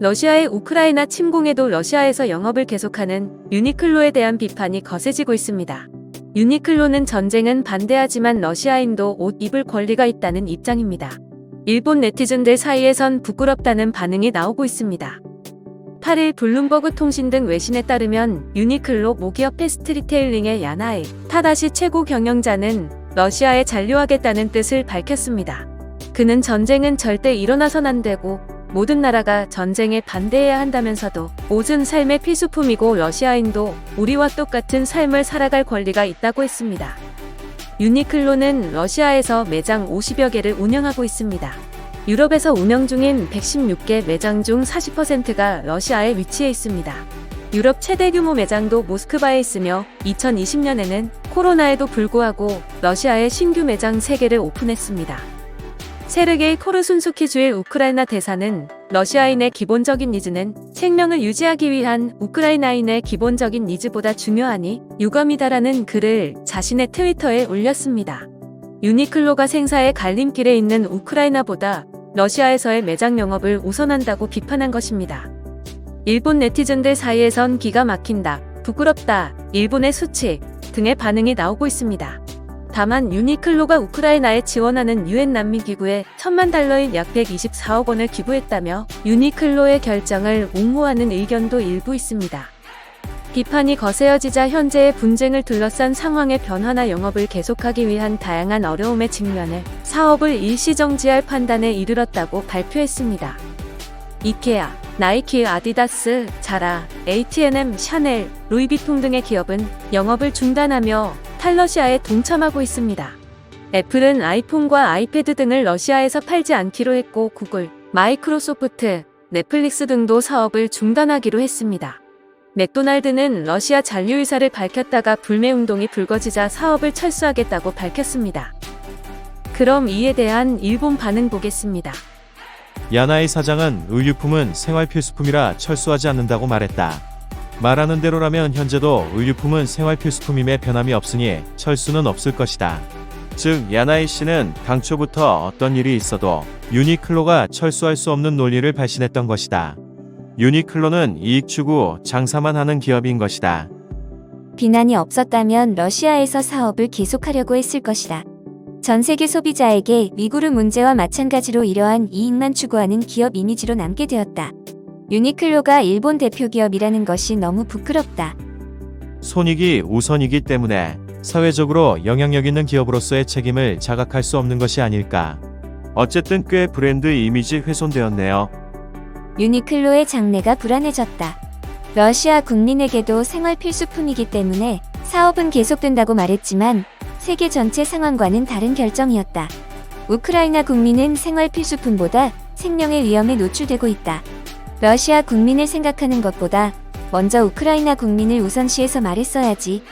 러시아의 우크라이나 침공에도 러시아에서 영업을 계속하는 유니클로에 대한 비판이 거세지고 있습니다. 유니클로는 전쟁은 반대하지만 러시아인도 옷 입을 권리가 있다는 입장입니다. 일본 네티즌들 사이에선 부끄럽다는 반응이 나오고 있습니다. 8일 블룸버그 통신 등 외신에 따르면 유니클로 모기업 패스트 리테일링의 야나이 타다시 최고 경영자는 러시아에 잔류하겠다는 뜻을 밝혔습니다. 그는 전쟁은 절대 일어나선 안 되고 모든 나라가 전쟁에 반대해야 한다면서도 옷은 삶의 필수품이고 러시아인도 우리와 똑같은 삶을 살아갈 권리가 있다고 했습니다. 유니클로는 러시아에서 매장 50여 개를 운영하고 있습니다. 유럽에서 운영 중인 116개 매장 중 40%가 러시아에 위치해 있습니다. 유럽 최대 규모 매장도 모스크바에 있으며 2020년에는 코로나에도 불구하고 러시아에 신규 매장 3개를 오픈했습니다. 세르게이 코르순스키 주일 우크라이나 대사는 러시아인의 기본적인 니즈는 생명을 유지하기 위한 우크라이나인의 기본적인 니즈보다 중요하니 유감이다라는 글을 자신의 트위터에 올렸습니다. 유니클로가 생사의 갈림길에 있는 우크라이나보다 러시아에서의 매장 영업을 우선한다고 비판한 것입니다. 일본 네티즌들 사이에선 기가 막힌다, 부끄럽다, 일본의 수치 등의 반응이 나오고 있습니다. 다만 유니클로가 우크라이나에 지원하는 유엔 난민기구에 천만 달러인 약 124억 원을 기부했다며 유니클로의 결정을 옹호하는 의견도 일부 있습니다. 비판이 거세어지자 현재의 분쟁을 둘러싼 상황의 변화나 영업을 계속하기 위한 다양한 어려움에 직면해 사업을 일시 정지할 판단에 이르렀다고 발표했습니다. 이케아, 나이키, 아디다스, 자라, H&M, 샤넬, 루이비통 등의 기업은 영업을 중단하며 탈러시아에 동참하고 있습니다. 애플은 아이폰과 아이패드 등을 러시아에서 팔지 않기로 했고 구글, 마이크로소프트, 넷플릭스 등도 사업을 중단하기로 했습니다. 맥도날드는 러시아 잔류 의사를 밝혔다가 불매 운동이 불거지자 사업을 철수하겠다고 밝혔습니다. 그럼 이에 대한 일본 반응 보겠습니다. 야나이 사장은 의류품은 생활 필수품이라 철수하지 않는다고 말했다. 말하는 대로라면 현재도 의류품은 생활 필수품임에 변함이 없으니 철수는 없을 것이다. 즉 야나이 씨는 당초부터 어떤 일이 있어도 유니클로가 철수할 수 없는 논리를 발신했던 것이다. 유니클로는 이익 추구 장사만 하는 기업인 것이다. 비난이 없었다면 러시아에서 사업을 계속하려고 했을 것이다. 전 세계 소비자에게 위구르 문제와 마찬가지로 이러한 이익만 추구하는 기업 이미지로 남게 되었다. 유니클로가 일본 대표 기업이라는 것이 너무 부끄럽다. 손익이 우선이기 때문에 사회적으로 영향력 있는 기업으로서의 책임을 자각할 수 없는 것이 아닐까. 어쨌든 꽤 브랜드 이미지 훼손되었네요. 유니클로의 장래가 불안해졌다. 러시아 국민에게도 생활 필수품이기 때문에 사업은 계속된다고 말했지만 세계 전체 상황과는 다른 결정이었다. 우크라이나 국민은 생활 필수품보다 생명의 위험에 노출되고 있다. 러시아 국민을 생각하는 것보다 먼저 우크라이나 국민을 우선시해서 말했어야지.